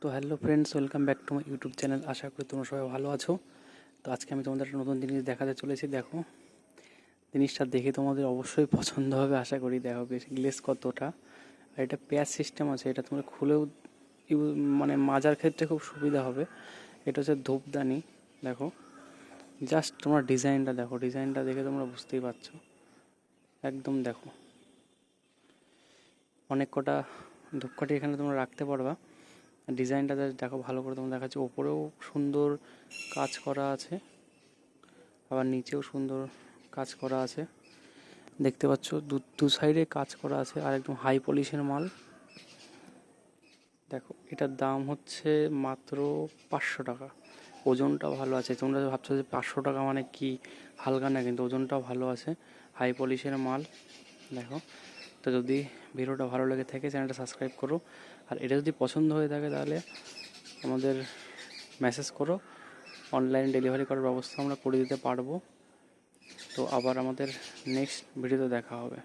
তো hello friends welcome back to my YouTube channel আশা করি তোমরা সবাই ভালো আছো। তো আজকে আমি তোমাদের একটা নতুন জিনিস দেখাতে চলেছি, দেখো। জিনিসটা দেখে তোমাদের অবশ্যই পছন্দ হবে, আশা করি দেখো গ্লেস কতটা। আর এটা পেয়ার সিস্টেম আছে, এটা তোমরা খুলেও মানে মাজার ক্ষেত্রে খুব সুবিধা হবে। এটা হচ্ছে ধূপদানি, দেখো। জাস্ট তোমরা ডিজাইনটা দেখো, ডিজাইনটা দেখে তোমরা বুঝতেই পারছ। একদম দেখো। অনেক কটা ধূপকাঠি এখানে তোমরা রাখতে পারবা। ডিজাইনটা দেখো ভালো করে তোমরা দেখাচ্ছে। ওপরেও সুন্দর কাজ করা আছে। আবার নিচেও সুন্দর কাজ করা আছে। দেখতে পাচ্ছ, দু দু সাইডে কাজ করা আছে আর একদম হাই পলিশের মাল। দেখো, এটার দাম হচ্ছে মাত্র পাঁচশো টাকা। ওজনটা ভালো আছে। তোমরা ভাবছ যে পাঁচশো টাকা মানে কি? হালকা না, কিন্তু ওজনটাও ভালো আছে। হাই পলিশের মাল। দেখো তো যদি ভিডিওটা ভালো লেগে থাকে, চ্যানেলটা সাবস্ক্রাইব করো। আর এটা যদি পছন্দ হয়ে থাকে, তাহলে আমাদের মেসেজ করো। অনলাইন ডেলিভারি করার ব্যবস্থা আমরা করে দিতে পারব। তো আবার আমাদের নেক্সট ভিডিওতে দেখা হবে।